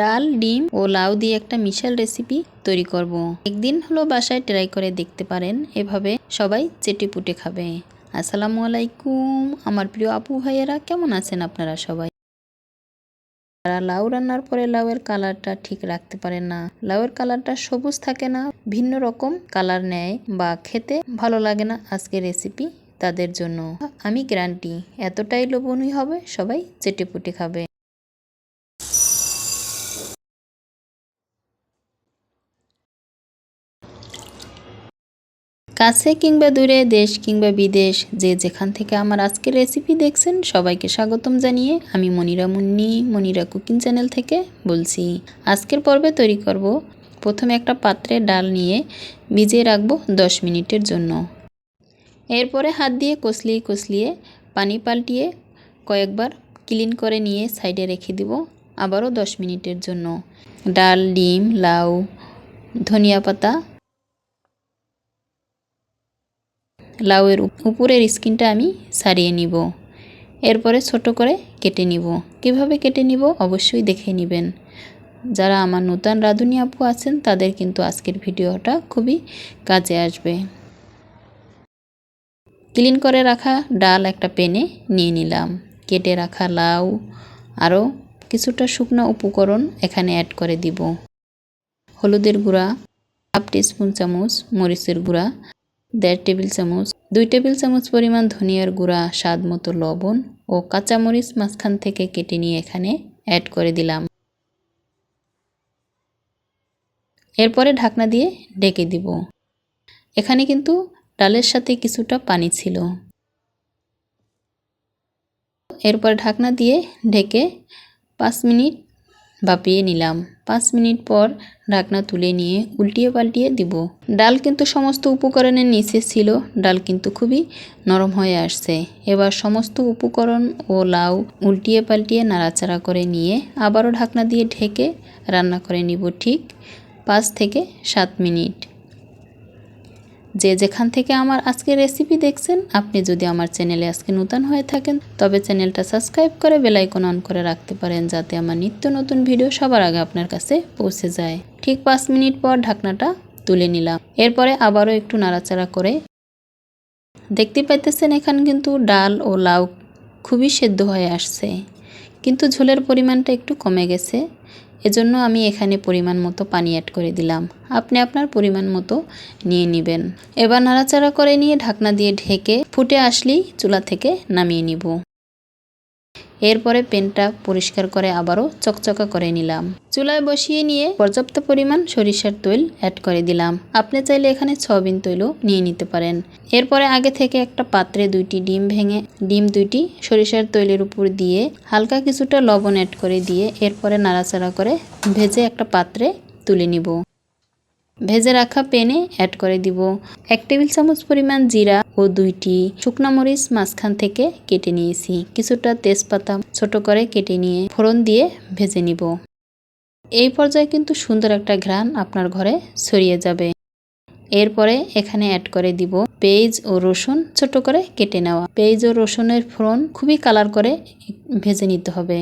ডাল, ডিম ও লাউ দিয়ে একটা মিশাল রেসিপি তৈরি করব। একদিন হলো বাসায় ট্রাই করে দেখতে পারেন, এভাবে সবাই চেটে পুটে খাবে। আসসালামু আলাইকুম। আমার প্রিয় আপু ভাইয়েরা, কেমন আছেন আপনারা সবাই? তারা লাউ রান্নার পরে লাউয়ের কালারটা ঠিক রাখতে পারে না, লাউয়ের কালারটা সবুজ থাকে না, ভিন্ন রকম কালার নেয় বা খেতে ভালো লাগে না আজকের রেসিপি তাদের জন্য। আমি গ্যারান্টি এতটাই লোভনীয় হবে, সবাই চেটে পুটে খাবে। কাছে কিংবা দূরে, দেশ কিংবা বিদেশ, যে যেখান থেকে আমার আজকের রেসিপি দেখছেন, সবাইকে স্বাগতম জানিয়ে আমি মনিরা মুন্নি, মনিরা কুকিং চ্যানেল থেকে বলছি। আজকের পর্বে তৈরি করব প্রথমে একটা পাত্রে ডাল নিয়ে ভিজিয়ে রাখব দশ মিনিটের জন্য। এরপরে হাত দিয়ে কষলিয়ে কষলিয়ে পানি পাল্টিয়ে কয়েকবার ক্লিন করে নিয়ে সাইডে রেখে দিব, আবারও দশ মিনিটের জন্য। ডাল, ডিম, লাউ, ধনিয়া পাতা লাউয়ের উপরের স্কিনটা আমি সারিয়ে নিব। এরপরে ছোট করে কেটে নিব। কীভাবে কেটে নিব অবশ্যই দেখে নেবেন। যারা আমার নতুন রাঁধুনি আপু আছেন, তাদের কিন্তু আজকের ভিডিওটা খুবই কাজে আসবে। ক্লিন করে রাখা ডাল একটা পেনে নিয়ে নিলাম। কেটে রাখা লাউ, আরও কিছুটা শুকনো উপকরণ এখানে অ্যাড করে দিব। হলুদের গুঁড়া হাফ টিস্পুন চামচ মরিচের গুঁড়া দেড় টেবিল চামচ, দুই টেবিল চামচ পরিমাণ ধনিয়ার গুঁড়া, স্বাদ মতো লবণ ও কাঁচামরিচ মাঝখান থেকে কেটে নিয়ে এখানে অ্যাড করে দিলাম। এরপরে ঢাকনা দিয়ে ডেকে দিব। এখানে কিন্তু ডালের সাথে কিছুটা পানি ছিল। এরপর ঢাকনা দিয়ে ঢেকে পাঁচ মিনিট ভাপিয়ে নিলাম। পাঁচ মিনিট পর ঢাকনা তুলে নিয়ে উল্টিয়ে পাল্টিয়ে দিব। ডাল কিন্তু সমস্ত উপকরণের নিচে ছিল। ডাল কিন্তু খুবই নরম হয়ে আসছে। এবার সমস্ত উপকরণ ও লাউ উল্টিয়ে পাল্টিয়ে নাড়াচাড়া করে নিয়ে আবারও ঢাকনা দিয়ে ঢেকে রান্না করে নিব ঠিক পাঁচ থেকে সাত মিনিট। যে যেখান থেকে আমার আজকে রেসিপি দেখছেন, আপনি যদি আমার চ্যানেলে আজকে নতুন হয়ে থাকেন, তবে চ্যানেলটা সাবস্ক্রাইব করে বেলাইকন অন করে রাখতে পারেন যাতে আমার নিত্য নতুন ভিডিও সবার আগে আপনার কাছে পৌঁছে যায়। ঠিক পাঁচ মিনিট পর ঢাকনাটা তুলে নিলাম। এরপরে আবারও একটু নাড়াচাড়া করে দেখতে পাইতেছেন এখানে কিন্তু ডাল ও লাউ খুবই সেদ্ধ হয়ে আসছে, কিন্তু ঝোলের পরিমাণটা একটু কমে গেছে। এজন্য আমি এখানে পরিমাণ মতো পানি অ্যাড করে দিলাম। আপনি আপনার পরিমাণ মতো নিয়ে নেবেন। এবার নাড়াচাড়া করে নিয়ে ঢাকনা দিয়ে ঢেকে ফুটে আসলেই চুলা থেকে নামিয়ে নিব। এরপরে পেনটা পরিষ্কার করে আবারও চকচকা করে নিলাম। চুলায় বসিয়ে নিয়ে পর্যাপ্ত পরিমাণ সরিষার তৈল অ্যাড করে দিলাম। আপনি চাইলে এখানে ছবিন তৈলও নিয়ে নিতে পারেন। এরপরে আগে থেকে একটা পাত্রে দুইটি ডিম ভেঙে, ডিম দুইটি সরিষার তৈলের উপর দিয়ে হালকা কিছুটা লবণ অ্যাড করে দিয়ে এরপরে নাড়াচাড়া করে ভেজে একটা পাত্রে তুলে নিব। ভেজে রাখা পেনে অ্যাড করে দিব এক টেবিল চামচ পরিমাণ জিরা ও দুইটি শুকনা মরিচ মাঝখান থেকে কেটে নিয়েছি। কিছুটা তেজপাতা ছোট করে কেটে নিয়ে ফোড়ন দিয়ে ভেজে নিব। এই পর্যায়ে কিন্তু সুন্দর একটা ঘ্রাণ আপনার ঘরে ছড়িয়ে যাবে। এরপরে এখানে অ্যাড করে দিব পেঁয়াজ ও রসুন ছোট করে কেটে নেওয়া। পেঁয়াজ ও রসুনের ফোড়ন খুবই কালার করে ভেজে নিতে হবে।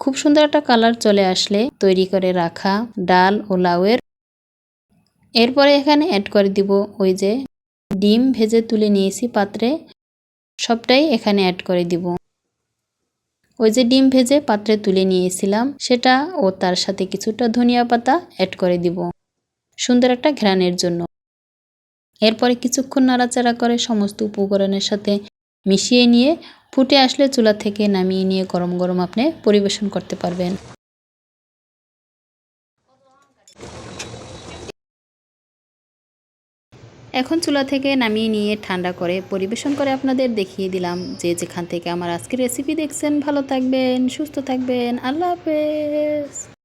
খুব সুন্দর একটা কালার চলে আসলে তৈরি করে রাখা ডাল ও লাউয়ের এরপরে এখানে অ্যাড করে দিব ওই যে ডিম ভেজে তুলে নিয়েছি পাত্রে। সবটাই এখানে অ্যাড করে দিব। ওই যে ডিম ভেজে পাত্রে তুলে নিয়েছিলাম, সেটা ও তার সাথে কিছুটা ধনিয়া পাতা অ্যাড করে দিব। সুন্দর একটা ঘ্রাণের জন্য। এরপরে কিছুক্ষণ নাড়াচাড়া করে সমস্ত উপকরণের সাথে মিশিয়ে নিয়ে, ফুটে আসলে চুলা থেকে নামিয়ে নিয়ে গরম গরম আপনি পরিবেশন করতে পারবেন। এখন চুলা থেকে নামিয়ে নিয়ে ঠান্ডা করে পরিবেশন করে আপনাদের দেখিয়ে দিলাম যে যেখান থেকে আমার আজকের রেসিপি দেখছেন, ভালো থাকবেন, সুস্থ থাকবেন, আল্লাহ হাফেজ।